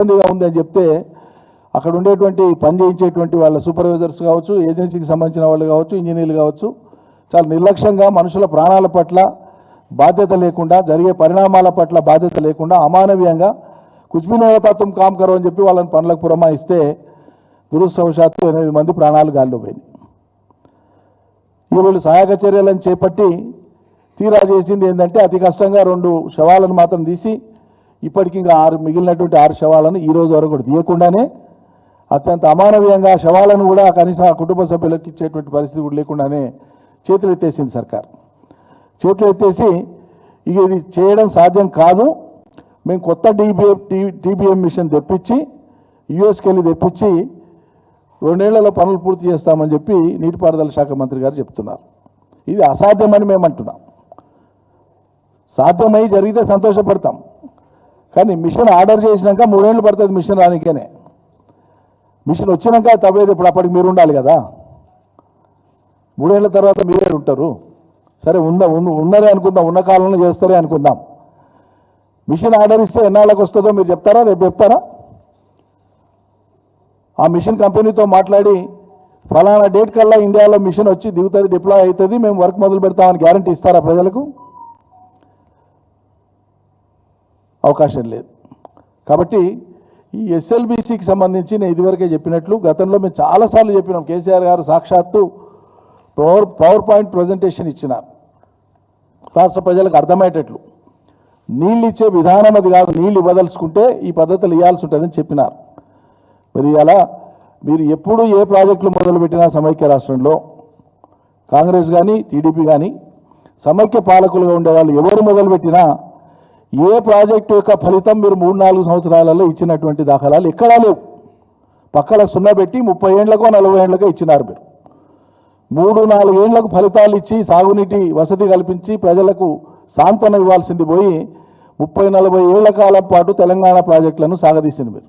ఇబ్బందిగా ఉంది అని చెప్తే అక్కడ ఉండేటువంటి పని చేయించేటువంటి వాళ్ళ సూపర్వైజర్స్ కావచ్చు ఏజెన్సీకి సంబంధించిన వాళ్ళు కావచ్చు ఇంజనీర్లు కావచ్చు చాలా నిర్లక్ష్యంగా మనుషుల ప్రాణాల పట్ల బాధ్యత లేకుండా జరిగే పరిణామాల పట్ల బాధ్యత లేకుండా అమానవీయంగా కుచ్బినేర తత్వం కామ్ కరో అని చెప్పి వాళ్ళని పనులకు పురమాయిస్తే దురుస్తవశాత్తు ఎనిమిది మంది ప్రాణాలు గాల్లో పోయినాయి. ఈ వీళ్ళు సహాయక చర్యలను చేపట్టి తీరా చేసింది ఏంటంటే అతి కష్టంగా రెండు శవాలను మాత్రం తీసి ఇప్పటికి ఇంకా ఆరు మిగిలినటువంటి ఆరు శవాలను ఈ రోజు వరకు కూడా తీయకుండానే అత్యంత అమానవీయంగా శవాలను కూడా కనీసం ఆ కుటుంబ సభ్యులకు ఇచ్చేటువంటి పరిస్థితి కూడా లేకుండానే చేతులు ఎత్తేసింది సర్కార్. చేతులు ఎత్తేసి ఇక ఇది చేయడం సాధ్యం కాదు. మేము కొత్త డిబిఎం టీబీఎం మిషన్ తెప్పించి యుఎస్కి వెళ్ళి తెప్పించి రెండేళ్ళలో పనులు పూర్తి చేస్తామని చెప్పి నీటిపారుదల శాఖ మంత్రి గారు చెప్తున్నారు. ఇది అసాధ్యమని మేము అంటున్నాం. సాధ్యమై జరిగితే సంతోషపడతాం. కానీ మిషన్ ఆర్డర్ చేసినాక మూడేళ్ళు పడుతుంది మిషన్ రానికేనే. మిషన్ వచ్చినాక తవ్వేది ఇప్పుడు అప్పటికి మీరు ఉండాలి కదా. మూడేళ్ళ తర్వాత మీరే ఉంటారు. సరే ఉందా ఉన్న- ఉన్నదే అనుకుందాం ఉన్న కాలంలో చేస్తారే అనుకుందాం. మిషన్ ఆర్డర్ ఇస్తే ఎన్నాళ్ళకి వస్తుందో మీరు చెప్తారా? రేపు చెప్తారా? ఆ మిషన్ కంపెనీతో మాట్లాడి ఫలానా డేట్ కల్లా ఇండియాలో మిషన్ వచ్చి దిగుతుంది డిప్లాయ్ అవుతుంది మేము వర్క్ మొదలు పెడతామని గ్యారంటీ ఇస్తారా ప్రజలకు? అవకాశం లేదు. కాబట్టి ఈ ఎస్ఎల్బిసికి సంబంధించి నేను ఇదివరకే చెప్పినట్లు గతంలో మేము చాలాసార్లు చెప్పినాం. కేసీఆర్ గారు సాక్షాత్తు పవర్ పవర్ పాయింట్ ప్రజెంటేషన్ ఇచ్చిన రాష్ట్ర ప్రజలకు అర్థమయ్యేటట్లు. నీళ్ళు ఇచ్చే విధానం అది కాదు. నీళ్ళు ఇవ్వదలుచుకుంటే ఈ పద్ధతులు ఇవ్వాల్సి ఉంటుందని చెప్పినారు. మరి అలా మీరు ఎప్పుడు ఏ ప్రాజెక్టులు మొదలుపెట్టినా సమైక్య రాష్ట్రంలో కాంగ్రెస్ కానీ టీడీపీ కానీ సమైక్య పాలకులుగా ఉండేవాళ్ళు ఎవరు మొదలుపెట్టినా ఏ ప్రాజెక్టు యొక్క ఫలితం మీరు మూడు నాలుగు సంవత్సరాలలో ఇచ్చినటువంటి దాఖలాలు ఎక్కడా లేవు. పక్కన సున్నా పెట్టి ముప్పై ఏండ్లకో నలభై ఏండ్లకో ఇచ్చినారు మీరు. మూడు నాలుగు ఏండ్లకు ఫలితాలు ఇచ్చి సాగునీటి వసతి కల్పించి ప్రజలకు సాంత్వన ఇవ్వాల్సింది పోయి ముప్పై నలభై ఏళ్ళ కాలం పాటు తెలంగాణ ప్రాజెక్టులను సాగదీసింది మీరు.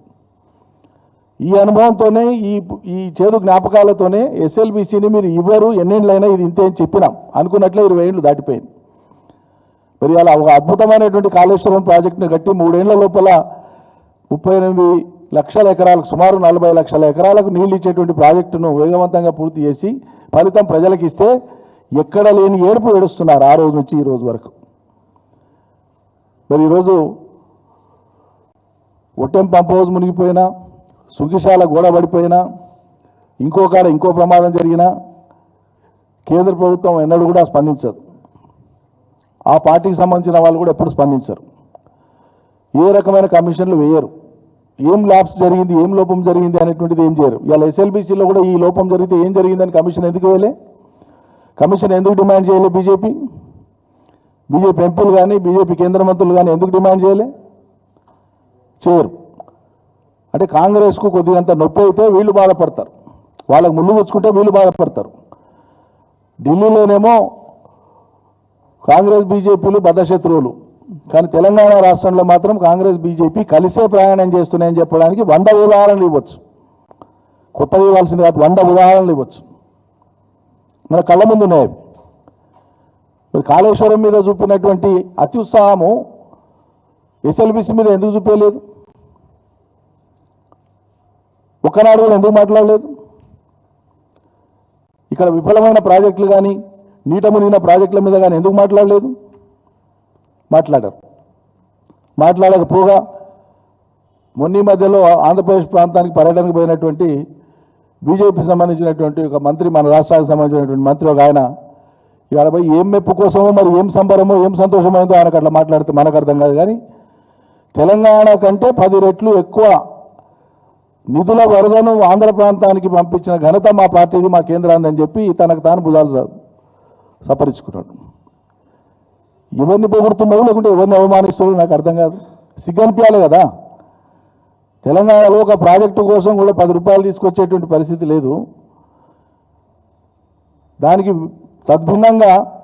ఈ అనుభవంతోనే ఈ ఈ చేదు జ్ఞాపకాలతోనే ఎస్ఎల్బిసిని మీరు ఇవ్వరు ఎన్నేళ్ళైనా ఇది ఇంతే అని చెప్పినాం. అనుకున్నట్లే ఇరవై ఏళ్ళు దాటిపోయింది. మరి అలా ఒక అద్భుతమైనటువంటి కాళేశ్వరం ప్రాజెక్టుని కట్టి మూడేళ్ళ లోపల ముప్పై ఎనిమిది లక్షల ఎకరాలకు సుమారు నలభై లక్షల ఎకరాలకు నీళ్ళు ఇచ్చేటువంటి ప్రాజెక్టును వేగవంతంగా పూర్తి చేసి ఫలితం ప్రజలకు ఇస్తే ఎక్కడ లేని ఏడుపు ఏడుస్తున్నారు ఆ రోజు నుంచి ఈ రోజు వరకు. మరి ఈరోజు ఒట్టెం పంప్ హౌస్ మునిగిపోయినా సుఖిశాల గోడ పడిపోయినా ఇంకో కాడ ఇంకో ప్రమాదం జరిగినా కేంద్ర ప్రభుత్వం ఎన్నడూ కూడా స్పందించదు. ఆ పార్టీకి సంబంధించిన వాళ్ళు కూడా ఎప్పుడు స్పందించరు. ఏ రకమైన కమిషన్లు వేయరు. ఏం ల్యాబ్స్ జరిగింది ఏం లోపం జరిగింది అనేటువంటిది ఏం చేయరు. ఇవాళ ఎస్ఎల్బీసీలో కూడా ఈ లోపం జరిగితే ఏం జరిగిందని కమిషన్ ఎందుకు వేయలే? కమిషన్ ఎందుకు డిమాండ్ చేయలే బీజేపీ? బీజేపీ ఎంపీలు కానీ బీజేపీ కేంద్ర మంత్రులు కానీ ఎందుకు డిమాండ్ చేయలే? చేయరు. అంటే కాంగ్రెస్కు కొద్దిగంత నొప్పి అయితే వీళ్ళు బాధపడతారు. వాళ్ళకు ముళ్ళు వచ్చుకుంటే వీళ్ళు బాధపడతారు. ఢిల్లీలోనేమో కాంగ్రెస్ బీజేపీలు బద్ధశత్రువులు కానీ తెలంగాణ రాష్ట్రంలో మాత్రం కాంగ్రెస్ బీజేపీ కలిసే ప్రయాణం చేస్తున్నాయని చెప్పడానికి వంద ఉదాహరణలు ఇవ్వచ్చు. కొత్తగా ఇవ్వాల్సింది కాదు వంద ఉదాహరణలు ఇవ్వచ్చు. మన కళ్ళ ముందు ఉన్నాయి. మరి కాళేశ్వరం మీద చూపినటువంటి అత్యుత్సాహము ఎస్ఎల్బిసి మీద ఎందుకు చూపించలేదు ఒక్కనాడు కూడా ఎందుకు మాట్లాడలేదు? ఇక్కడ విఫలమైన ప్రాజెక్టులు కానీ నీటము నిన్న ప్రాజెక్టుల మీద కానీ ఎందుకు మాట్లాడలేదు? మాట్లాడారు. మాట్లాడకపోగా మొన్న మధ్యలో ఆంధ్రప్రదేశ్ ప్రాంతానికి పర్యటనకు పోయినటువంటి బీజేపీకి సంబంధించినటువంటి ఒక మంత్రి మన రాష్ట్రానికి సంబంధించినటువంటి మంత్రి ఒక ఆయన ఇవాళ పోయి ఏం మెప్పు కోసమో మరి ఏం సంబరమో ఏం సంతోషమైందో ఆయనకు అట్లా మాట్లాడితే మనకు అర్థం కాదు. కానీ తెలంగాణ కంటే పది రెట్లు ఎక్కువ నిధుల వరదను ఆంధ్ర ప్రాంతానికి పంపించిన ఘనత మా పార్టీది మా కేంద్రాన్ని అని చెప్పి తనకు తాను బుధాలు సపరించుకున్నాడు. ఎవరిని పొగుడుతున్నావు లేకుంటే ఎవరిని అవమానిస్తున్నావు నాకు అర్థం కాదు. సిగ్గనిపించాలి కదా. తెలంగాణలో ఒక ప్రాజెక్టు కోసం కూడా పది రూపాయలు తీసుకొచ్చేటువంటి పరిస్థితి లేదు. దానికి తద్భిన్నంగా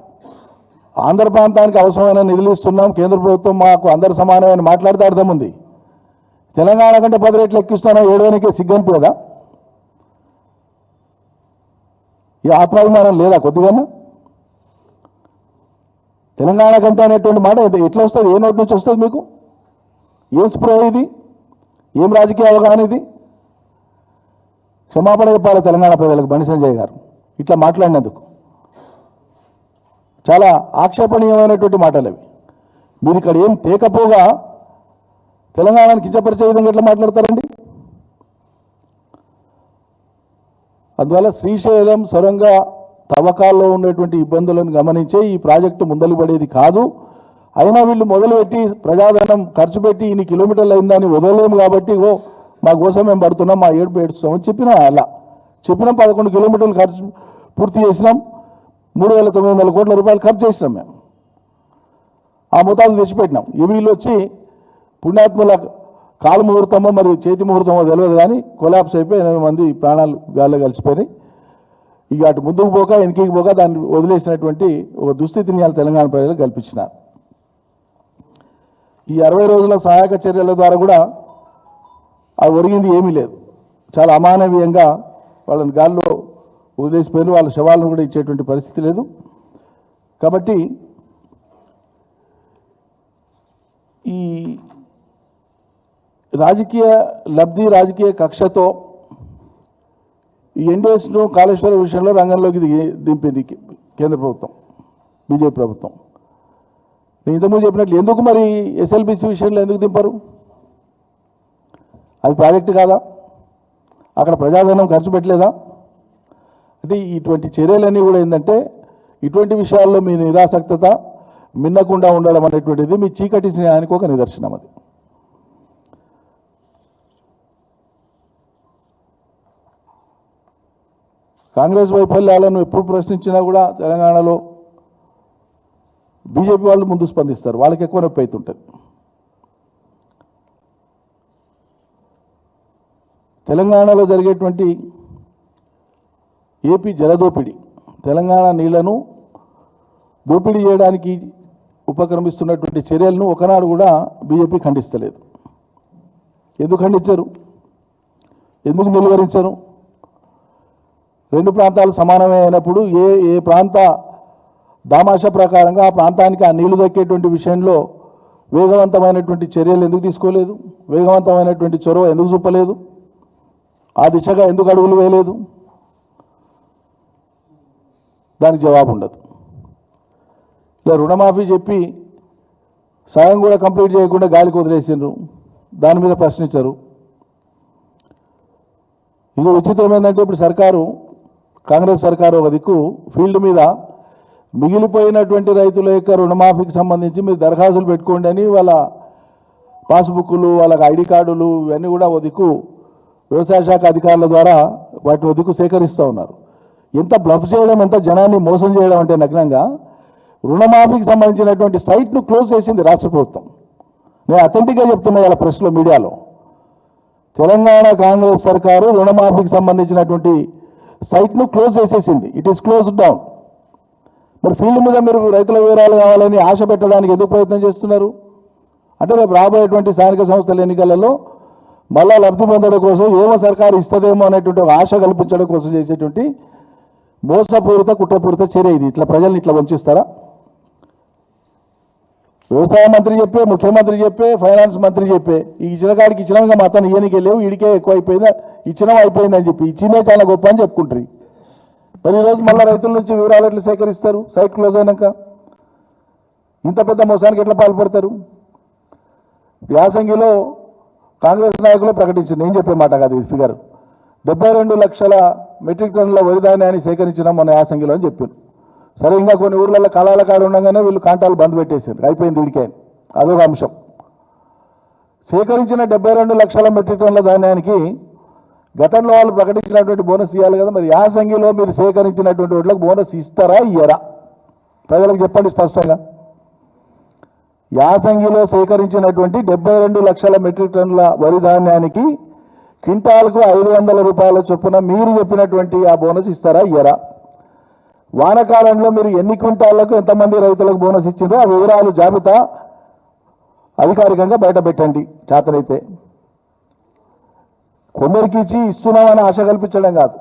ఆంధ్ర ప్రాంతానికి అవసరమైన నిధులు ఇస్తున్నాం. కేంద్ర ప్రభుత్వం మాకు అందరు సమానమైన మాట్లాడితే అర్థం ఉంది. తెలంగాణ కంటే పది రేట్లు ఎక్కిస్తానో ఏడవనికే సిగ్గనిపోదా ఈ ఆత్మాభిమానం లేదా కొద్దిగానా? తెలంగాణ కంటే అనేటువంటి మాట ఎట్లా వస్తుంది? ఏ నోటి నుంచి వస్తుంది మీకు? ఏం స్ప్రే ఇది? ఏం రాజకీయ అవగాహన ఇది? క్షమాపణ చెప్పాలి తెలంగాణ ప్రజలకు బండి సంజయ్ గారు. ఇట్లా మాట్లాడినందుకు. చాలా ఆక్షేపణీయమైనటువంటి మాటలు అవి. మీరు ఇక్కడ ఏం తేకపోగా తెలంగాణను కించపరిచే విధంగా ఎట్లా మాట్లాడతారండి? అందువల్ల శ్రీశైలం సొరంగ తవ్వకాల్లో ఉండేటువంటి ఇబ్బందులను గమనించే ఈ ప్రాజెక్టు ముందలు పడేది కాదు. అయినా వీళ్ళు మొదలుపెట్టి ప్రజాధనం ఖర్చు పెట్టి ఇన్ని కిలోమీటర్లు అయిందని వదలలేము కాబట్టి ఓ మా కోసం మేము పడుతున్నాం మా ఏడుపు ఏడుస్తామని చెప్పిన అలా. చెప్పినాం పదకొండు కిలోమీటర్లు ఖర్చు పూర్తి చేసినాం. మూడు వేల తొమ్మిది వందల కోట్ల రూపాయలు ఖర్చు చేసినాం మేము. ఆ మొత్తాలు తెచ్చిపెట్టినాం. ఈ వీళ్ళు వచ్చి పుణ్యాత్ముల కాలు ముహూర్తమో మరి చేతి ముహూర్తమో తెలియదు కానీ కొలాప్స్ అయిపోయి ఎనిమిది మంది ప్రాణాలు గాల్లో కలిసిపోయినాయి. ఇక అటు ముందుకు పోక వెనకకి పోక దాన్ని వదిలేసినటువంటి ఒక దుస్థితిని వాళ్ళు తెలంగాణ ప్రజలకు కల్పించినారు. ఈ అరవై రోజుల సహాయక చర్యల ద్వారా కూడా అది ఒరిగింది ఏమీ లేదు. చాలా అమానవీయంగా వాళ్ళని గాల్లో వదిలేసిపోయిన వాళ్ళ శవాలను కూడా ఇచ్చేటువంటి పరిస్థితి లేదు. కాబట్టి ఈ రాజకీయ లబ్ధి రాజకీయ కక్షతో ఎన్డీఎస్ను కాళేశ్వర విషయంలో రంగంలోకి దిగి దింపింది కేంద్ర ప్రభుత్వం బీజేపీ ప్రభుత్వం. నేను ఇంతకుముందు చెప్పినట్లు ఎందుకు మరి ఎస్ఎల్బిసి విషయంలో ఎందుకు దింపరు? అది ప్రాజెక్టు కాదా? అక్కడ ప్రజాధనం ఖర్చు పెట్టలేదా? అంటే ఇటువంటి చర్యలన్నీ కూడా ఏంటంటే ఇటువంటి విషయాల్లో మీ నిరాసక్తత మిన్నకుండా ఉండడం అనేటువంటిది మీ చీకటి స్నేహానికి ఒక నిదర్శనం అది. కాంగ్రెస్ వైఫల్యాలను ఎప్పుడు ప్రశ్నించినా కూడా తెలంగాణలో బీజేపీ వాళ్ళు ముందు స్పందిస్తారు. వాళ్ళకి ఎక్కువ నొప్పి అవుతుంటుంది. తెలంగాణలో జరిగేటువంటి ఏపీ జలదోపిడి తెలంగాణ నీళ్ళను దోపిడీ చేయడానికి ఉపక్రమిస్తున్నటువంటి చర్యలను ఒకనాడు కూడా బీజేపీ ఖండిస్తలేదు. ఎందుకు ఖండించరు? ఎందుకు నిలువరించరు? రెండు ప్రాంతాలు సమానమే అయినప్పుడు ఏ ఏ ప్రాంత దామాష ప్రకారంగా ఆ ప్రాంతానికి ఆ నీళ్ళు దక్కేటువంటి విషయంలో వేగవంతమైనటువంటి చర్యలు ఎందుకు తీసుకోలేదు? వేగవంతమైనటువంటి చొరవ ఎందుకు చూపలేదు? ఆ దిశగా ఎందుకు అడుగులు వేయలేదు? దానికి జవాబు ఉండదు. ఇలా రుణమాఫీ చెప్పి సగం కూడా కంప్లీట్ చేయకుండా గాలికి వదిలేసిండ్రు. దాని మీద ప్రశ్నించరు. ఇంకా ఉచితం ఏంటంటే ఇప్పుడు సర్కారు కాంగ్రెస్ సర్కారు ఒక దిక్కు ఫీల్డ్ మీద మిగిలిపోయినటువంటి రైతుల యొక్క రుణమాఫీకి సంబంధించి మీరు దరఖాస్తులు పెట్టుకోండి అని వాళ్ళ పాస్బుక్లు వాళ్ళకి ఐడి కార్డులు ఇవన్నీ కూడా ఒక దిక్కు. వ్యవసాయ శాఖ అధికారుల ద్వారా వాటి ఒక దిక్కు సేకరిస్తూ ఉన్నారు. ఎంత బ్లఫ్ చేయడం ఎంత జనాన్ని మోసం చేయడం అంటే నగ్నంగా రుణమాఫీకి సంబంధించినటువంటి సైట్ను క్లోజ్ చేసింది రాష్ట్ర ప్రభుత్వం. నేను అథెంటిక్గా చెప్తున్నా ఇలా ప్రెస్లో మీడియాలో. తెలంగాణ కాంగ్రెస్ సర్కారు రుణమాఫీకి సంబంధించినటువంటి సైట్ను క్లోజ్ చేసేసింది. ఇట్ ఈస్ క్లోజ్ డౌన్ మరి ఫీల్డ్ మీద మీరు రైతుల వివరాలు కావాలని ఆశ పెట్టడానికి ఎందుకు ప్రయత్నం చేస్తున్నారు? అంటే రేపు రాబోయేటువంటి స్థానిక సంస్థల ఎన్నికలలో మళ్ళా లబ్ధి పొందడం కోసం ఏమో సర్కారు ఇస్తుందేమో అనేటువంటి ఆశ కల్పించడం కోసం చేసేటువంటి మోసపూరిత కుట్రపూరిత చర్య ఇది. ఇట్లా ప్రజల్ని ఇట్లా వంచిస్తారా? వ్యవసాయ మంత్రి చెప్పే ముఖ్యమంత్రి చెప్పే ఫైనాన్స్ మంత్రి చెప్పే ఈ ఇచ్చిన కాడికి ఇచ్చినాక మాత్రం ఇయ్యనికే లేవు ఈడికే ఎక్కువైపోయిందా? ఇచ్చినా అయిపోయిందని చెప్పి ఇచ్చిందే చాలా గొప్ప అని చెప్పుకుంటారు. మరి ఈరోజు మళ్ళీ రైతుల నుంచి వివరాలు ఎట్లా సేకరిస్తారు? సైట్ క్లోజ్ అయినాక ఇంత పెద్ద మోసానికి ఎట్లా పాల్పడతారు? యాసంగిలో కాంగ్రెస్ నాయకులు ప్రకటించింది. నేను చెప్పే మాట కాదు ఈ ఫిగర్ డెబ్బై రెండు లక్షల మెట్రిక్ టన్నుల వరి ధాన్యాన్ని సేకరించినాం మన యాసంగిలో అని చెప్పారు. సరే ఇంకా కొన్ని ఊర్లలో కళాల కాడ ఉండగానే వీళ్ళు కాంటాలు బంద్ పెట్టేశారు. అయిపోయింది వీడికే అదొక అంశం. సేకరించిన డెబ్బై రెండు లక్షల మెట్రిక్ టన్నుల ధాన్యానికి గతంలో వాళ్ళు ప్రకటించినటువంటి బోనస్ ఇవ్వాలి కదా మరి యాసంగిలో మీరు సేకరించినటువంటి వాటికి బోనస్ ఇస్తారా ఇయ్యరా? ప్రజలకు చెప్పండి స్పష్టంగా. యాసంగిలో సేకరించినటువంటి డెబ్బై రెండు లక్షల మెట్రిక్ టన్నుల వరి ధాన్యానికి క్వింటాల్కు ఐదు వందల రూపాయల చొప్పున మీరు చెప్పినటువంటి ఆ బోనస్ ఇస్తారా ఇయ్యరా? వానకాలంలో మీరు ఎన్ని క్వింటాళ్ళకు ఎంతమంది రైతులకు బోనస్ ఇచ్చిందో ఆ వివరాలు జాబితా అధికారికంగా బయటపెట్టండి చేతనైతే. కొందరికి ఇచ్చి ఇస్తున్నామని ఆశ కల్పించడం కాదు.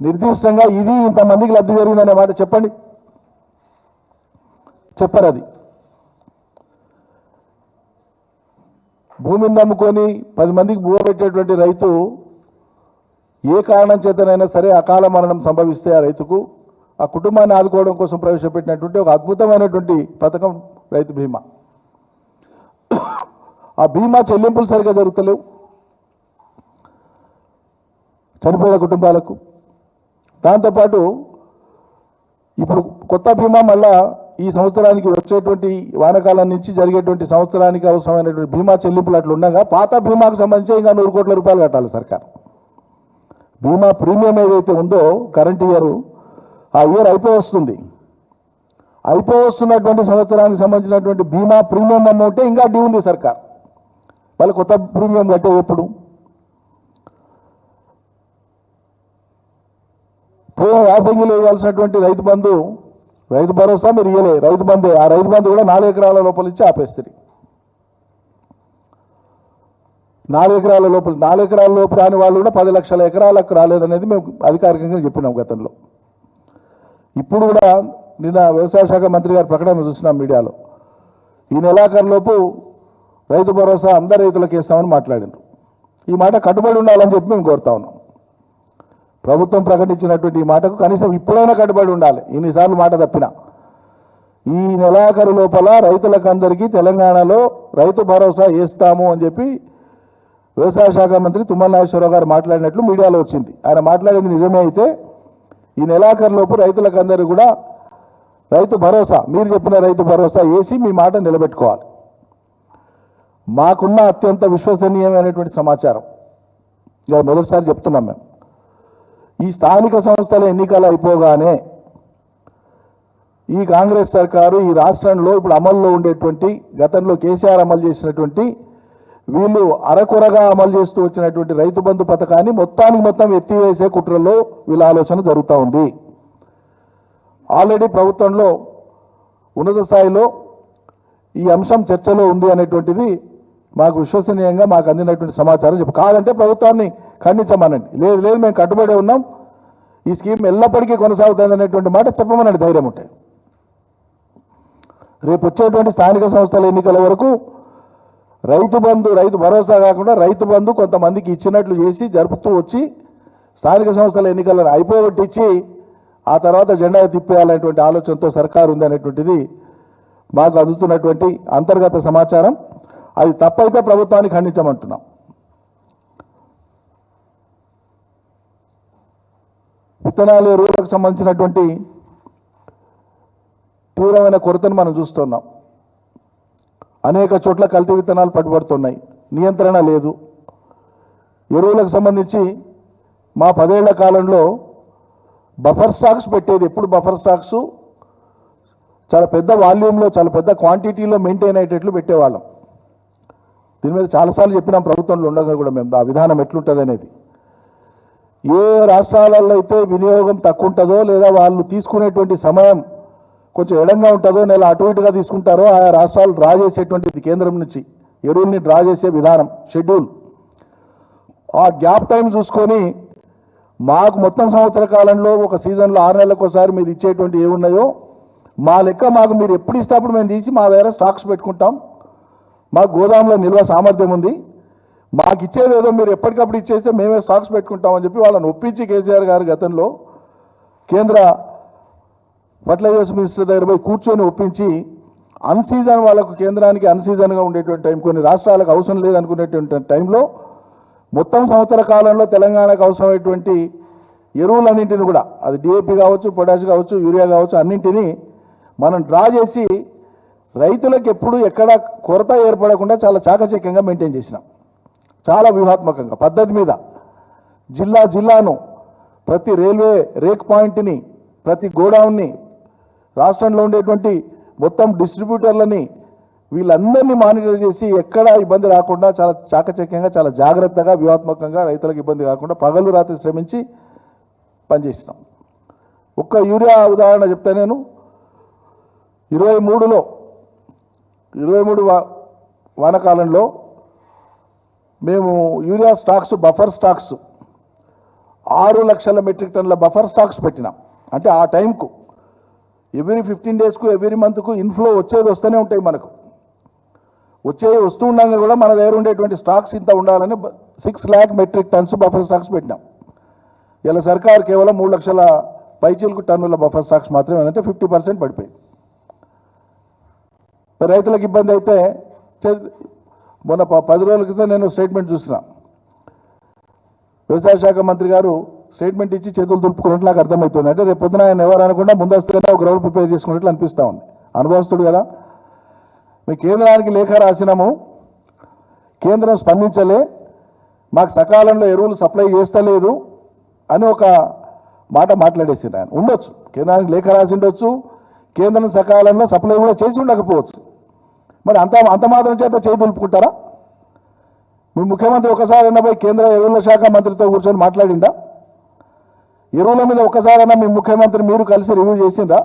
నిర్దిష్టంగా ఇది ఇంతమందికి లబ్ధి జరిగిందనే మాట చెప్పండి. చెప్పరు అది. భూమిని నమ్ముకొని పది మందికి భూమి పెట్టేటువంటి రైతు ఏ కారణం చేతనైనా సరే అకాల మరణం సంభవిస్తే ఆ రైతుకు ఆ కుటుంబాన్ని ఆదుకోవడం కోసం ప్రవేశపెట్టినటువంటి ఒక అద్భుతమైనటువంటి పథకం రైతు బీమా. ఆ బీమా చెల్లింపులు సరిగ్గా జరుగుతలేవు. చనిపోయిన కుటుంబాలకు. దాంతోపాటు ఇప్పుడు కొత్త బీమా మళ్ళా ఈ సంవత్సరానికి వచ్చేటువంటి వానకాలం నుంచి జరిగేటువంటి సంవత్సరానికి అవసరమైనటువంటి బీమా చెల్లింపులు అట్లా ఉండగా పాత బీమాకు సంబంధించి ఇంకా నూరు కోట్ల రూపాయలు కట్టాలి సర్కార్. బీమా ప్రీమియం ఏదైతే ఉందో కరెంట్ ఇయర్ ఆ ఇయర్ అయిపోయి వస్తుంది అయిపోయి వస్తున్నటువంటి సంవత్సరానికి సంబంధించినటువంటి బీమా ప్రీమియం అమౌంటే ఇంకా డ్యూ ఉంది సర్కార్. మళ్ళీ కొత్త ప్రీమియం కట్టే ఎప్పుడు? పోయిన యాసంగిలో ఇవ్వాల్సినటువంటి రైతు బంధు రైతు భరోసా మీరు ఇయ్యలే. రైతు బంధు. ఆ రైతు బంధు కూడా నాలుగు ఎకరాల లోపల ఇచ్చి ఆపేస్తుంది. నాలుగు ఎకరాల లోపల నాలుగు ఎకరాల లోపు రాని వాళ్ళు కూడా పది లక్షల ఎకరాలకు రాలేదనేది మేము అధికారికంగా చెప్పినాం గతంలో. ఇప్పుడు కూడా నిన్న వ్యవసాయ శాఖ మంత్రి గారి ప్రకటన చూసినాం మీడియాలో. ఈ నెలాఖరులోపు రైతు భరోసా అందరు రైతులకు ఇస్తామని మాట్లాడినారు. ఈ మాట కట్టుబడి ఉండాలని చెప్పి మేము కోరుతా ఉన్నాం. ప్రభుత్వం ప్రకటించినటువంటి ఈ మాటకు కనీసం ఇప్పుడైనా కట్టుబడి ఉండాలి. ఇన్నిసార్లు మాట తప్పినా. ఈ నెలాఖరు లోపల రైతులకు అందరికీ తెలంగాణలో రైతు భరోసా వేస్తాము అని చెప్పి వ్యవసాయ శాఖ మంత్రి తుమ్మల నాగేశ్వరరావు గారు మాట్లాడినట్లు మీడియాలో వచ్చింది. ఆయన మాట్లాడింది నిజమే అయితే ఈ నెలాఖరులోపు రైతులకందరూ రైతులకు కూడా రైతు భరోసా మీరు చెప్పిన రైతు భరోసా వేసి మీ మాట నిలబెట్టుకోవాలి. మాకున్న అత్యంత విశ్వసనీయమైనటువంటి సమాచారం. ఇక మొదటిసారి చెప్తున్నాం మేము. ఈ స్థానిక సంస్థల ఎన్నికలు అయిపోగానే ఈ కాంగ్రెస్ సర్కారు ఈ రాష్ట్రంలో ఇప్పుడు అమల్లో ఉండేటువంటి గతంలో కేసీఆర్ అమలు చేసినటువంటి వీళ్ళు అరకొరగా అమలు చేస్తూ వచ్చినటువంటి రైతు బంధు పథకాన్ని మొత్తానికి మొత్తం ఎత్తివేసే కుట్రలో వీళ్ళ ఆలోచన జరుగుతూ ఉంది. ఆల్రెడీ ప్రభుత్వంలో ఉన్నత స్థాయిలో ఈ అంశం చర్చలో ఉంది అనేటువంటిది మాకు విశ్వసనీయంగా మాకు అందినటువంటి సమాచారం చెప్పు కాదంటే ప్రభుత్వాన్ని ఖండించమనండి. లేదు లేదు మేము కట్టుబడి ఉన్నాం. ఈ స్కీమ్ ఎల్లప్పటికీ కొనసాగుతుంది అనేటువంటి మాట చెప్పమనండి ధైర్యం ఉంటే. రేపు వచ్చేటువంటి స్థానిక సంస్థల ఎన్నికల వరకు రైతు బంధు రైతు భరోసా కాకుండా రైతు బంధు కొంతమందికి ఇచ్చినట్లు చేసి జరుపుతూ వచ్చి స్థానిక సంస్థల ఎన్నికలను అయిపోగొట్టించి ఆ తర్వాత జెండా తిప్పేయాలనేటువంటి ఆలోచనతో సర్కారు ఉంది అనేటువంటిది మాకు అందుతున్నటువంటి అంతర్గత సమాచారం. అది తప్పైతే ప్రభుత్వాన్ని ఖండించమంటున్నాం. విత్తనాలు ఎరువులకు సంబంధించినటువంటి తీవ్రమైన కొరతను మనం చూస్తున్నాం. అనేక చోట్ల కల్తీ విత్తనాలు పట్టుబడుతున్నాయి. నియంత్రణ లేదు. ఎరువులకు సంబంధించి మా పదేళ్ళ కాలంలో బఫర్ స్టాక్స్ పెట్టేది ఎప్పుడు బఫర్ స్టాక్స్? చాలా పెద్ద వాల్యూమ్లో చాలా పెద్ద క్వాంటిటీలో మెయింటైన్ అయ్యేటట్లు పెట్టేవాళ్ళం. దీని మీద చాలాసార్లు చెప్పినాం ప్రభుత్వంలో ఉండగా కూడా మేము ఆ విధానం ఎట్లుంటుంది అనేది ఏ రాష్ట్రాలలో అయితే వినియోగం తక్కువ ఉంటుందో లేదా వాళ్ళు తీసుకునేటువంటి సమయం కొంచెం ఎడంగా ఉంటుందో నెల అటు ఇటుగా తీసుకుంటారో ఆయా రాష్ట్రాలు డ్రా చేసేటువంటిది కేంద్రం నుంచి ఎరువుల్ని డ్రా చేసే విధానం షెడ్యూల్. ఆ గ్యాప్ టైం చూసుకొని మాకు మొత్తం సంవత్సర కాలంలో ఒక సీజన్లో ఆరు నెలలకు ఒకసారి మీరు ఇచ్చేటువంటి ఏమున్నాయో మా లెక్క మాకు మీరు ఎప్పుడు ఇస్తే అప్పుడు మేము తీసి మా దగ్గర స్టాక్స్ పెట్టుకుంటాం. మాకు గోదాంలో నిల్వ సామర్థ్యం ఉంది. మాకు ఇచ్చేదేదో మీరు ఎప్పటికప్పుడు ఇచ్చేస్తే మేమే స్టాక్స్ పెట్టుకుంటామని చెప్పి వాళ్ళని ఒప్పించి కేసీఆర్ గారు గతంలో కేంద్ర ఫర్టిలైజర్స్ మినిస్టర్ దగ్గర పోయి కూర్చొని ఒప్పించి అన్ సీజన్ వాళ్ళకు కేంద్రానికి అన్సీజన్గా ఉండేటువంటి టైం కొన్ని రాష్ట్రాలకు అవసరం లేదనుకునేటువంటి టైంలో మొత్తం సంవత్సర కాలంలో తెలంగాణకు అవసరమైనటువంటి ఎరువులన్నింటిని కూడా అది డిఏపి కావచ్చు పొటాష్ కావచ్చు యూరియా కావచ్చు అన్నింటినీ మనం డ్రా చేసి రైతులకు ఎప్పుడు ఎక్కడ కొరత ఏర్పడకుండా చాలా చాకచక్యంగా మెయింటైన్ చేసినాం. చాలా వ్యూహాత్మకంగా పద్ధతి మీద. జిల్లా జిల్లాను ప్రతి రైల్వే రేక్ పాయింట్ని ప్రతి గోడౌన్ని రాష్ట్రంలో ఉండేటువంటి మొత్తం డిస్ట్రిబ్యూటర్లని వీళ్ళందరినీ మానిటర్ చేసి ఎక్కడ ఇబ్బంది రాకుండా చాలా చాకచక్యంగా చాలా జాగ్రత్తగా వ్యూహాత్మకంగా రైతులకు ఇబ్బంది కాకుండా పగలు రాత్రి శ్రమించి పనిచేసినాం. ఒక్క యూరియా ఉదాహరణ చెప్తే నేను. ఇరవై మూడులో ఇరవై మూడు వా వానకాలంలో మేము యూరియా స్టాక్స్ బఫర్ స్టాక్స్ ఆరు లక్షల మెట్రిక్ టన్నుల బఫర్ స్టాక్స్ పెట్టినాం. అంటే ఆ టైంకు ఎవ్రీ ఫిఫ్టీన్ డేస్కు ఎవ్రీ మంత్కు ఇన్ఫ్లో వచ్చేది వస్తూనే ఉంటాయి మనకు. వచ్చే వస్తూ ఉండగా కూడా మన దగ్గర ఉండేటువంటి స్టాక్స్ ఇంత ఉండాలని six lakh metric tons buffer stocks పెట్టినాం. ఇలా సర్కార్ కేవలం మూడు లక్షల పైచీలకు టన్నుల బఫర్ స్టాక్స్ మాత్రమే అంటే ఫిఫ్టీ పర్సెంట్ పడిపోయింది. రైతులకు ఇబ్బంది అయితే మొన్న పది రోజుల క్రితం నేను స్టేట్మెంట్ చూసిన. వ్యవసాయ శాఖ మంత్రి గారు స్టేట్మెంట్ ఇచ్చి చేతులు దులుపుకున్నట్లు నాకు అర్థమవుతుంది. అంటే రేపు పొద్దున ఆయన ఎవరు అనకుండా ముందస్తుగానే ఒక గ్రౌండ్ ప్రిపేర్ చేసుకున్నట్లు అనిపిస్తూ ఉంది. అనుభవస్తుడు కదా. మీ కేంద్రానికి లేఖ రాసినాము. కేంద్రం స్పందించలే. మాకు సకాలంలో ఎరువులు సప్లై చేస్తలేదు అని ఒక మాట మాట్లాడేసిండు ఆయన. ఉండొచ్చు. కేంద్రానికి లేఖ రాసి ఉండొచ్చు కేంద్రం సకాలంలో సప్లై కూడా చేసి ఉండకపోవచ్చు. మరి అంత అంత మాత్రం చేత చేయి దులుపుకుంటారా? మీ ముఖ్యమంత్రి ఒకసారైనా పోయి కేంద్ర ఎరువుల శాఖ మంత్రితో కూర్చొని మాట్లాడిందా ఎరువుల మీద ఒకసారైనా మీ ముఖ్యమంత్రి మీరు కలిసి రివ్యూ చేసిండ్రా?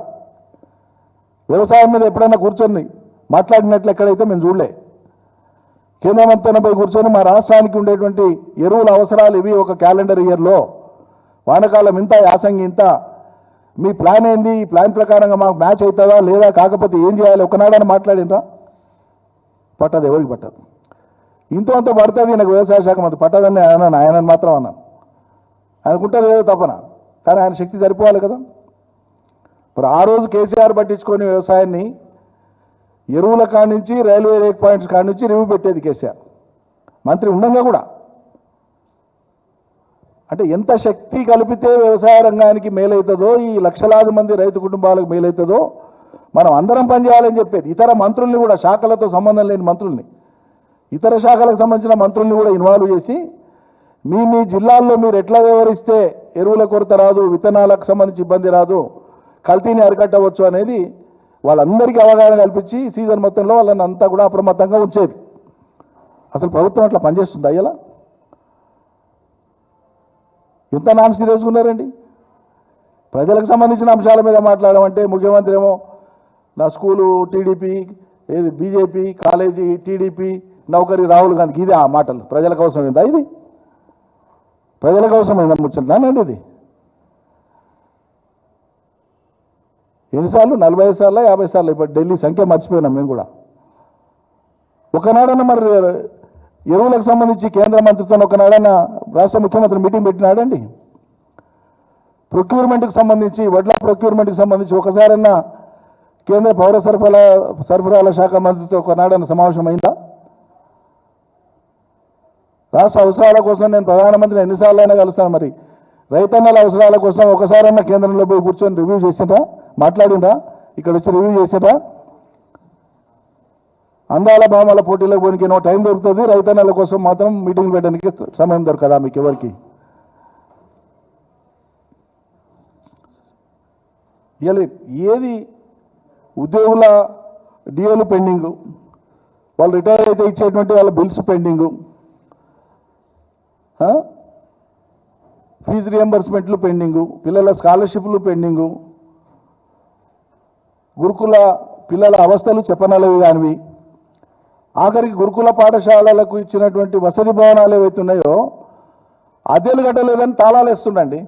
వ్యవసాయం మీద ఎప్పుడైనా కూర్చొని మాట్లాడినట్లు ఎక్కడైతే మేము చూడలే. కేంద్ర మంత్రితో కూర్చొని మా రాష్ట్రానికి ఉండేటువంటి ఎరువుల అవసరాలు ఇవి ఒక క్యాలెండర్ ఇయర్లో. వానకాలం ఇంత యాసంగి ఇంత. మీ ప్లాన్ ఏంది? ఈ ప్లాన్ ప్రకారంగా మాకు మ్యాచ్ అవుతుందా లేదా? కాకపోతే ఏం చేయాలి? ఒకనాడని మాట్లాడిండ్రా? పట్టదు ఎవరికి పట్టదు. ఇంతో అంత పడుతుంది నాకు వ్యవసాయ శాఖ మంత్రి. పట్టదని అన్నాను ఆయనని మాత్రం అన్నాను. ఆయనకుంటుంది ఏదో తప్పన. కానీ ఆయన శక్తి సరిపోవాలి కదా. మరి ఆ రోజు కేసీఆర్ పట్టించుకొని వ్యవసాయాన్ని ఎరువుల కాడి నుంచి రైల్వే రేక్ పాయింట్స్ కాడి నుంచి రివ్యూ పెట్టేది కేసీఆర్. మంత్రి ఉండంగా కూడా. అంటే ఎంత శక్తి కలిపితే వ్యవసాయ రంగానికి మేలవుతుందో ఈ లక్షలాది మంది రైతు కుటుంబాలకు మేలవుతుందో మనం అందరం పనిచేయాలని చెప్పేది. ఇతర మంత్రుల్ని కూడా శాఖలతో సంబంధం లేని మంత్రుల్ని. ఇతర శాఖలకు సంబంధించిన మంత్రుల్ని కూడా ఇన్వాల్వ్ చేసి మీ మీ జిల్లాల్లో మీరు ఎట్లా వ్యవహరిస్తే ఎరువుల కొరత రాదు విత్తనాలకు సంబంధించి ఇబ్బంది రాదు కల్తీని అరికట్టవచ్చు అనేది వాళ్ళందరికీ అవగాహన కల్పించి సీజన్ మొత్తంలో వాళ్ళని అంతా కూడా అప్రమత్తంగా ఉంచేది. అసలు ప్రభుత్వం అట్లా పనిచేస్తుంది అయ్యలా? ఎంత నాన్ సీరియస్గా ఉన్నారండి? ప్రజలకు సంబంధించిన అంశాల మీద మాట్లాడమంటే ముఖ్యమంత్రి ఏమో నా స్కూలు టీడీపీ ఏది బీజేపీ కాలేజీ టీడీపీ నౌకరీ రాహుల్ గాంధీకి ఇది ఆ మాటలు. ప్రజలకు అవసరమైందా ఇది? ప్రజలకు అవసరమైందా ముచ్చటానండి ఇది? ఎన్నిసార్లు? నలభై ఐదు సార్లు యాభై సార్లు? ఇప్పుడు ఢిల్లీ సంఖ్య మర్చిపోయినాం మేము కూడా. ఒకనాడన్నా మరి ఎరువులకు సంబంధించి కేంద్ర మంత్రితో ఒకనాడన్నా రాష్ట్ర ముఖ్యమంత్రి మీటింగ్ పెట్టినాడండి? ప్రొక్యూర్మెంట్కి సంబంధించి వడ్ల ప్రొక్యూర్మెంట్కి సంబంధించి ఒకసారన్నా కేంద్ర పౌర సరఫరా సరఫరాల శాఖ మంత్రితో ఒకనాడన్న సమావేశమైందా? రాష్ట్ర అవసరాల కోసం నేను ప్రధానమంత్రిని ఎన్నిసార్లు అయినా కలుస్తాను మరి. రైతన్నల అవసరాల కోసం ఒకసారన్నా కేంద్రంలో పోయి కూర్చొని రివ్యూ చేసిండ్రా? మాట్లాడిందా ఇక్కడ వచ్చి రివ్యూ చేసిండ్రా? అందాల భామాల పోటీలో పోనీకి ఏమో టైం దొరుకుతుంది. రైతన్నల కోసం మాత్రం మీటింగ్ పెట్టడానికి సమయం దొరకదా మీకు ఎవరికి? ఏది ఉద్యోగుల డిఓలు పెండింగు వాళ్ళు రిటైర్ అయితే ఇచ్చేటువంటి వాళ్ళ బిల్స్ పెండింగు ఫీజు రియంబర్స్మెంట్లు పెండింగు పిల్లల స్కాలర్షిప్లు పెండింగు గురుకుల పిల్లల అవస్థలు చెప్పనలవి కానివి ఆఖరికి గురుకుల పాఠశాలలకు ఇచ్చినటువంటి వసతి భవనాలు ఏవైతే ఉన్నాయో అద్దెలు కట్టలేదని తాళాలు వేస్తుండండి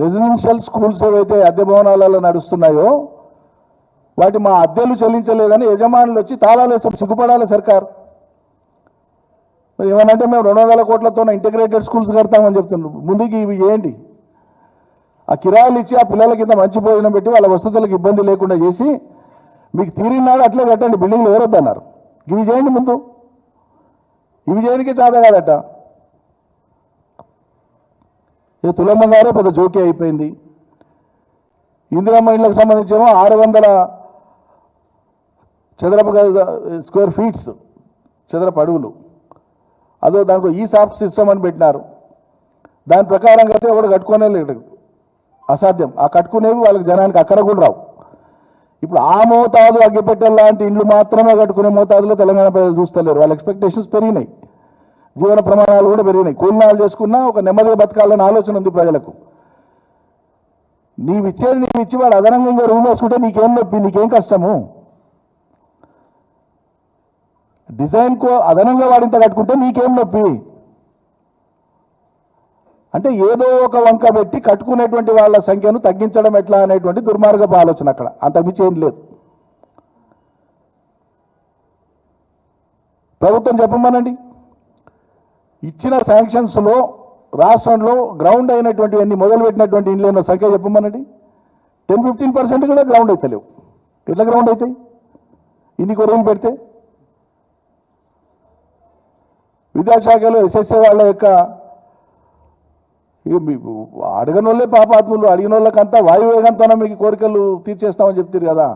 రెసిడెన్షియల్ స్కూల్స్ ఏవైతే అద్దె భవనాలలో నడుస్తున్నాయో వాటి మా అద్దెలు చెల్లించలేదని యజమానులు వచ్చి తాళాలు వేసాం సిగ్గుపడాలి సర్కార్. ఏమనంటే మేము రెండు వందల కోట్లతో ఇంటిగ్రేటెడ్ స్కూల్స్ కడతామని చెప్తున్నాం ముందుకి ఇవి ఏంటి? ఆ కిరాయిలు ఇచ్చి ఆ పిల్లల కింద మంచి భోజనం పెట్టి వాళ్ళ వసతులకు ఇబ్బంది లేకుండా చేసి మీకు తీరినాడు అట్లే కట్టండి బిల్డింగ్లు ఎవరొద్దన్నారు. ఇవి చేయండి ముందు. ఇవి చేయడానికి చాదా కాదట. ఈ తులమ్మ గారే పెద్ద జోకి అయిపోయింది. ఇందిరమ్మ ఇళ్ళకి సంబంధించేమో ఆరు వందల చదరపు స్క్వేర్ ఫీట్స్ చదరపు అడుగులు. అదో దాంట్లో ఈ సాఫ్ట్ సిస్టమ్ అని పెట్టినారు. దాని ప్రకారం అయితే ఎవడు కట్టుకునే లేడు. అసాధ్యం. ఆ కట్టుకునేవి వాళ్ళకి జనానికి అక్కడ కూడా రావు. ఇప్పుడు ఆ మోతాదు అగ్గిపెట్టెల లాంటి ఇండ్లు మాత్రమే కట్టుకునే మోతాదులో తెలంగాణ ప్రజలు చూస్తలేరు. వాళ్ళ ఎక్స్పెక్టేషన్స్ పెరిగినాయి. జీవన ప్రమాణాలు కూడా పెరిగినాయి. కూలినాలు చేసుకున్నా ఒక నెమ్మదిగా బతకాలన్న ఆలోచన ఉంది ప్రజలకు. నీవిచ్చేది నీవు ఇచ్చి వాడు అదనంగా ఇంకో రూమ్ వేసుకుంటే నీకేం నొప్పి నీకేం కష్టము? డిజైన్ కో అదనంగా వాడింత కట్టుకుంటే నీకేం నొప్పి? అంటే ఏదో ఒక వంక పెట్టి కట్టుకునేటువంటి వాళ్ళ సంఖ్యను తగ్గించడం ఎట్లా అనేటువంటి దుర్మార్గపు ఆలోచన అక్కడ. అంతకుమించి ఏం లేదు. ప్రభుత్వం చెప్పమనండి. ఇచ్చిన శాంక్షన్స్లో రాష్ట్రంలో గ్రౌండ్ అయినటువంటి అన్ని మొదలుపెట్టినటువంటి ఇండ్లు సంఖ్య చెప్పమనండి? టెన్ ఫిఫ్టీన్ పర్సెంట్ కూడా గ్రౌండ్ అవుతలేవు ఎట్లా గ్రౌండ్ అవుతాయి? ఇన్ని కొరలు పెడితే? విద్యాశాఖలో ఎస్ఎస్ఏ వాళ్ళ యొక్క ఇక మీకు అడగని పాపాత్ములు అడిగిన వాళ్ళకంతా వాయువేగంతోనే మీకు కోరికలు తీర్చేస్తామని చెప్తారు కదా.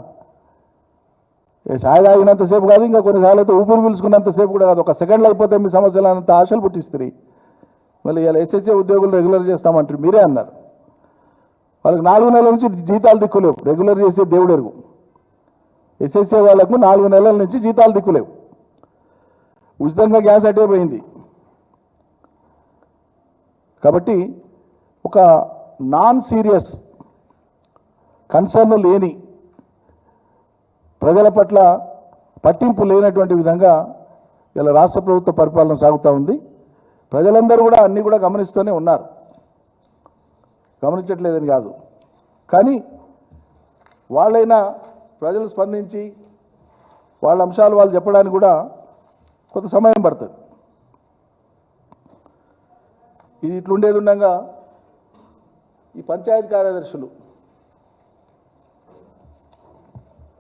ఛాయ్ తాగినంతసేపు కాదు ఇంకా కొన్నిసార్లు అయితే ఊపిరి పీల్చుకున్నంతసేపు కూడా కాదు. ఒక సెకండ్లో అయిపోతే మీ సమస్యలు అంత ఆశలు పుట్టిస్తుంది మళ్ళీ ఇలా ఎస్ఎస్ఏ ఉద్యోగులు రెగ్యులర్ చేస్తామంటారు. మీరే అన్నారు. వాళ్ళకి నాలుగు నెలల నుంచి జీతాలు దిక్కులేవు. రెగ్యులర్ చేసే దేవుడు ఎరుగు. ఎస్ఎస్ఏ వాళ్ళకు నాలుగు నెలల నుంచి జీతాలు దిక్కులేవు. ఉచితంగా గ్యాస్ అటే పోయింది. కాబట్టి ఒక నాన్ సీరియస్ కన్సర్న్ లేని ప్రజల పట్ల పట్టింపు లేనటువంటి విధంగా ఇలా రాష్ట్ర ప్రభుత్వ పరిపాలన సాగుతూ ఉంది. ప్రజలందరూ కూడా అన్నీ కూడా గమనిస్తూనే ఉన్నారు. గమనించట్లేదని కాదు. కానీ వాళ్ళైనా ప్రజలు స్పందించి వాళ్ళ అంశాలు వాళ్ళు చెప్పడానికి కూడా కొంత సమయం పడుతుంది. ఇది ఇట్లుండేది ఉండగా ఈ పంచాయతీ కార్యదర్శులు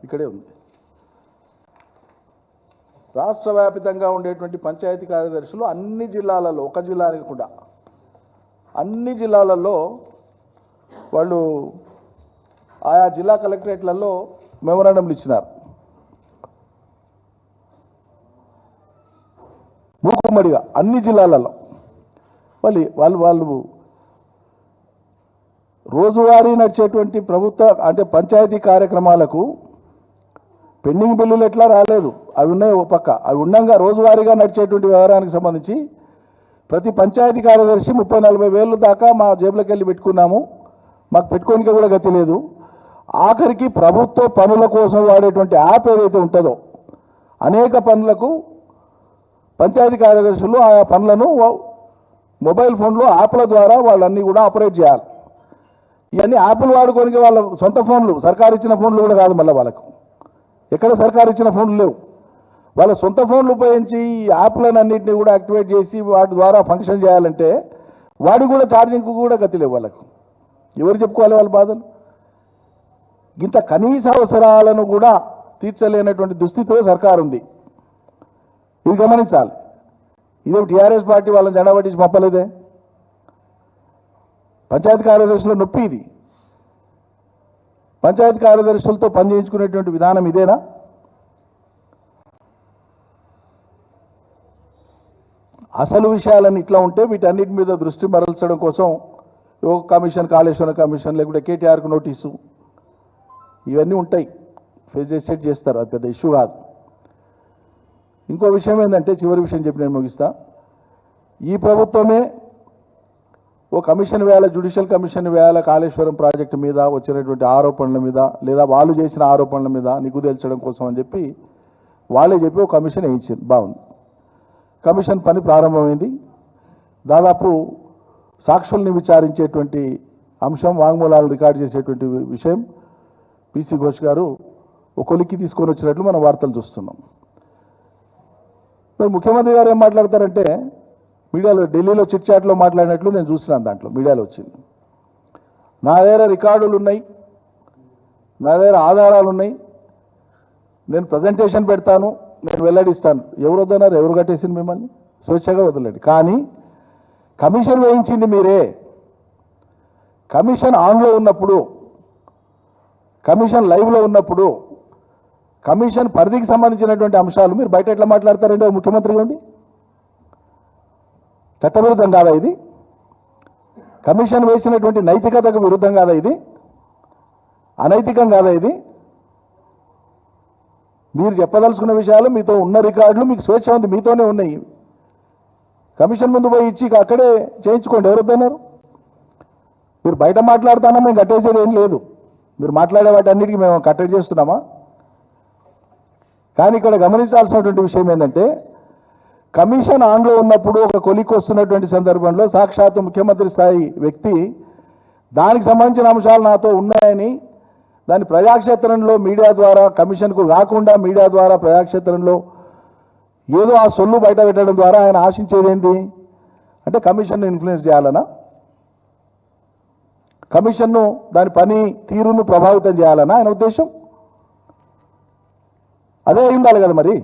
ఇక్కడే ఉంది. రాష్ట్ర వ్యాపితంగా ఉండేటువంటి పంచాయతీ కార్యదర్శులు అన్ని జిల్లాలలో ఒక జిల్లానికి కూడా. అన్ని జిల్లాలలో వాళ్ళు ఆయా జిల్లా కలెక్టరేట్లలో మెమోరాండంలు ఇచ్చినారు. మూకుమ్మడిగా అన్ని జిల్లాలలో. వాళ్ళు వాళ్ళు వాళ్ళు రోజువారీ నడిచేటువంటి ప్రభుత్వ అంటే పంచాయతీ కార్యక్రమాలకు పెండింగ్ బిల్లులు ఎట్లా రాలేదు? అవి ఉన్నాయి ఒక పక్క. అవి ఉండగా రోజువారీగా నడిచేటువంటి వ్యవహారానికి సంబంధించి ప్రతి పంచాయతీ కార్యదర్శి ముప్పై నలభై వేలు దాకా మా జేబులోకి వెళ్ళి పెట్టుకున్నాము. మాకు పెట్టుకోనికి కూడా గతి లేదు. ఆఖరికి ప్రభుత్వ పనుల కోసం వాడేటువంటి యాప్ ఏదైతే ఉంటుందో అనేక పనులకు పంచాయతీ కార్యదర్శులు ఆయా పనులను మొబైల్ ఫోన్లో యాప్ల ద్వారా వాళ్ళన్నీ కూడా ఆపరేట్ చేయాలి. ఇవన్నీ యాప్లు వాడుకోనికి వాళ్ళ సొంత ఫోన్లు సర్కారు ఇచ్చిన ఫోన్లు కూడా కాదు మళ్ళీ వాళ్ళకు. ఎక్కడ సర్కారు ఇచ్చిన ఫోన్లు లేవు. వాళ్ళ సొంత ఫోన్లు ఉపయోగించి ఈ యాప్లను అన్నింటినీ కూడా యాక్టివేట్ చేసి వాటి ద్వారా ఫంక్షన్ చేయాలంటే వాడికి కూడా ఛార్జింగ్కు కూడా గతి లేవు వాళ్ళకు. ఎవరు చెప్పుకోవాలి వాళ్ళ బాధలు? ఇంత కనీస అవసరాలను కూడా తీర్చలేనటువంటి దుస్థితిలో సర్కారు ఉంది. ఇది గమనించాలి. ఇదే టీఆర్ఎస్ పార్టీ వాళ్ళని జెండా పట్టించి పంపలేదే? పంచాయతీ కార్యదర్శుల నొప్పి ఇది. పంచాయతీ కార్యదర్శులతో పనిచేయించుకునేటువంటి విధానం ఇదేనా? అసలు విషయాలన్నీ ఇట్లా ఉంటే వీటన్నిటి మీద దృష్టి మరల్చడం కోసం యోగ కమిషన్ కాళేశ్వరం కమిషన్ లేకుంటే కేటీఆర్కు నోటీసు. ఇవన్నీ ఉంటాయి. ఫేస్ సెట్ చేస్తారు. అది పెద్ద ఇష్యూ కాదు. ఇంకో విషయం ఏంటంటే చివరి విషయం చెప్పి నేను ముగిస్తా. ఈ ప్రభుత్వమే ఓ కమిషన్ వేయాల? జ్యుడిషియల్ కమిషన్ వేయాల? కాళేశ్వరం ప్రాజెక్టు మీద వచ్చినటువంటి ఆరోపణల మీద లేదా వాళ్ళు చేసిన ఆరోపణల మీద నిగ్గు తేల్చడం కోసం అని చెప్పి వాళ్ళే చెప్పి ఒక కమిషన్ వేయించింది బాగుంది. కమిషన్ పని ప్రారంభమైంది. దాదాపు సాక్షుల్ని విచారించేటువంటి అంశం వాంగ్మూలాలు రికార్డ్ చేసేటువంటి విషయం పిసి ఘోష్ గారు ఒకలికి తీసుకొని వచ్చినట్లు మనం వార్తలు చూస్తున్నాం. మరి ముఖ్యమంత్రి గారు ఏం మాట్లాడతారంటే మీడియాలో ఢిల్లీలో చిట్ చాట్లో మాట్లాడినట్లు నేను చూసినాను దాంట్లో మీడియాలో వచ్చింది. నా దగ్గర రికార్డులు ఉన్నాయి నా దగ్గర ఆధారాలు ఉన్నాయి. నేను ప్రజెంటేషన్ పెడతాను నేను వెల్లడిస్తాను. ఎవరు వద్దన్నారు? ఎవరు కట్టేసింది మిమ్మల్ని? స్వేచ్ఛగా వదలండి. కానీ కమిషన్ వేయించింది మీరే. కమిషన్ ఆన్లో ఉన్నప్పుడు కమిషన్ లైవ్లో ఉన్నప్పుడు కమిషన్ పరిధికి సంబంధించినటువంటి అంశాలు మీరు బయట ఎట్లా మాట్లాడతారండి? ముఖ్యమంత్రి ఉండి? చట్టవిరుద్ధం కాదా ఇది? కమిషన్ వేసినటువంటి నైతికతకు విరుద్ధం కాదా ఇది? అనైతికం కాదా ఇది? మీరు చెప్పదలుచుకున్న విషయాలు మీతో ఉన్న రికార్డులు మీకు స్వేచ్ఛ ఉంది మీతోనే ఉన్నాయి. కమిషన్ ముందు పోయి ఇచ్చి అక్కడే చేయించుకోండి. ఎవరొద్దన్నారు మీరు బయట మాట్లాడుతానా? మేము కట్టేసేది ఏం లేదు. మీరు మాట్లాడే వాటి అన్నిటికీ మేము కట్టడి చేస్తున్నామా? కానీ ఇక్కడ గమనించాల్సినటువంటి విషయం ఏంటంటే కమిషన్ ఆన్లో ఉన్నప్పుడు ఒక కొలికి వస్తున్నటువంటి సందర్భంలో సాక్షాత్తు ముఖ్యమంత్రి స్థాయి వ్యక్తి దానికి సంబంధించిన అంశాలు నాతో ఉన్నాయని దాని ప్రజాక్షేత్రంలో మీడియా ద్వారా కమిషన్కు రాకుండా మీడియా ద్వారా ప్రజాక్షేత్రంలో ఏదో ఆ సొల్లు బయట పెట్టడం ద్వారా ఆయన ఆశించేది ఏంటి అంటే కమిషన్ను ఇన్ఫ్లుయెన్స్ చేయాలనా? కమిషన్ను దాని పని తీరును ప్రభావితం చేయాలనా? ఆయన ఉద్దేశం? అదే అయి ఉండాలి కదా మరి?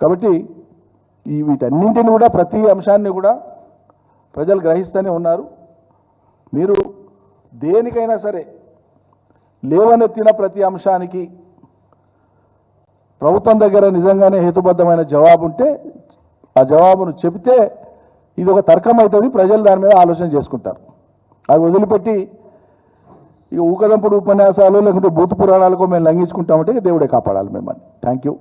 కాబట్టి ఈ వీటన్నింటిని కూడా ప్రతి అంశాన్ని కూడా ప్రజలు గ్రహిస్తూనే ఉన్నారు. మీరు దేనికైనా సరే లేవనెత్తిన ప్రతి అంశానికి ప్రభుత్వం దగ్గర నిజంగానే హేతుబద్ధమైన జవాబు ఉంటే ఆ జవాబును చెబితే ఇది ఒక తర్కం అవుతుంది ప్రజలు దాని మీద ఆలోచన చేసుకుంటారు. అవి వదిలిపెట్టి ఇక ఊకదంపుడు ఉపన్యాసాలు లేకుంటే భూత పురాణాలకు మేము లంఘించుకుంటామంటే దేవుడే కాపాడాలి మిమ్మల్ని. Thank you